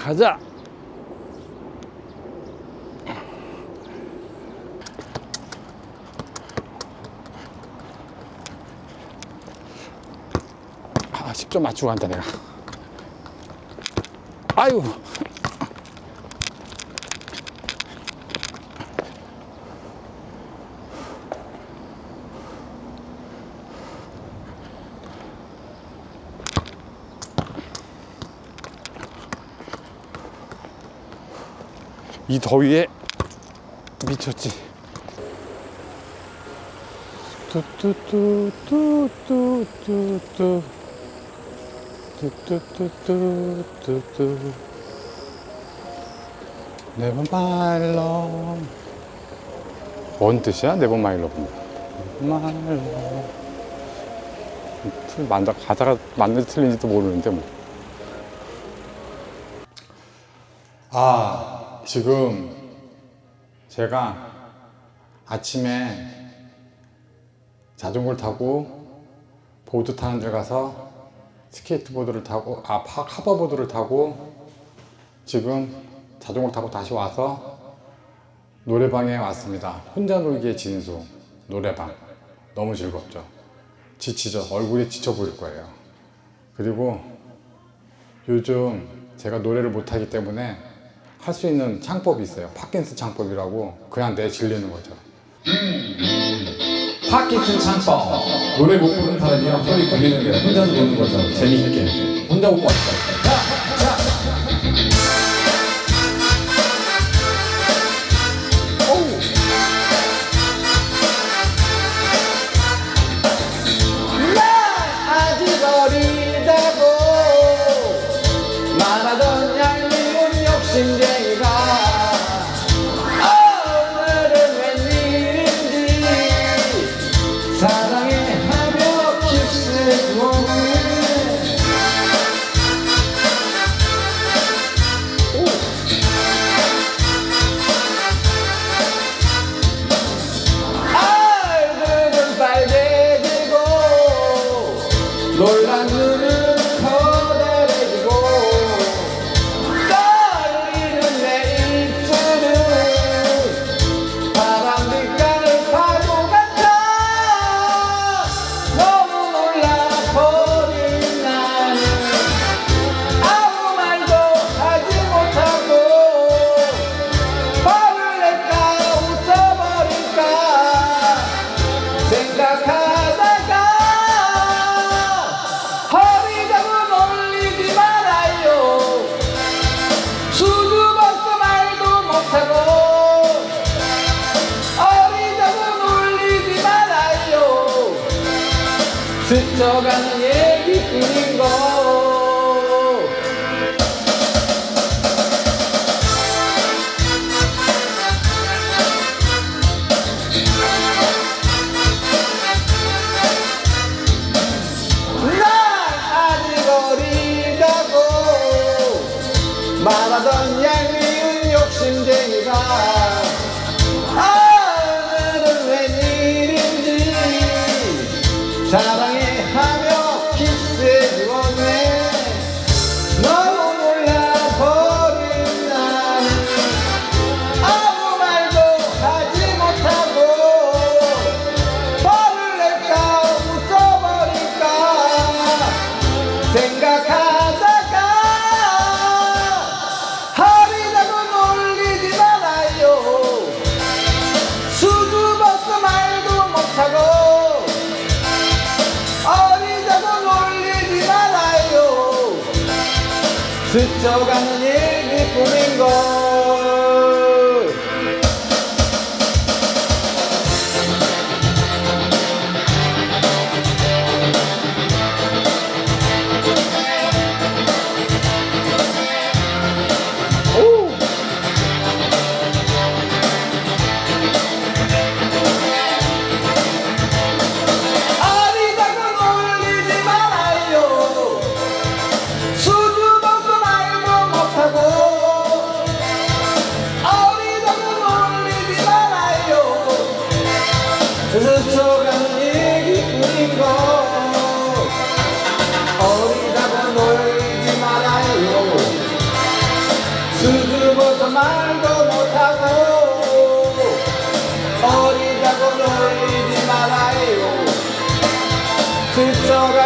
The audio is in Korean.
가자. 아, 10점 맞추고 간다, 내가. 아유. 이 더위에 미쳤지. 뚜뚜뚜뚜뚜뚜뚜 뚜뚜뚜뚜뚜뚜 네번 말로 뭔 뜻이야? 네번 말로 틀 만다 가다가 맞는지 틀린지도 모르는데 뭐. 아 지금 제가 아침에 자전거를 타고 보드 타는 데 가서 스케이트보드를 타고 아 파- 카버보드를 타고 지금 자전거를 타고 다시 와서 노래방에 왔습니다. 혼자 놀기의 진수 노래방 너무 즐겁죠. 지치죠. 얼굴이 지쳐 보일 거예요. 그리고 요즘 제가 노래를 못하기 때문에 할 수 있는 창법이 있어요. 파킨스 창법이라고 그냥 내 질리는 거죠. 파키슨 창법 노래 못 부르는 사람이랑 소리 들리는 게 혼자서 노는 거죠 재미있게 혼자 못 봤다 놀란 눈은 스쳐가는 얘기뿐인 거. 말하던 얄미 스쳐가는 얘기뿐인 걸 말도 못하고 어리다고 놀리지 말아요. 질서가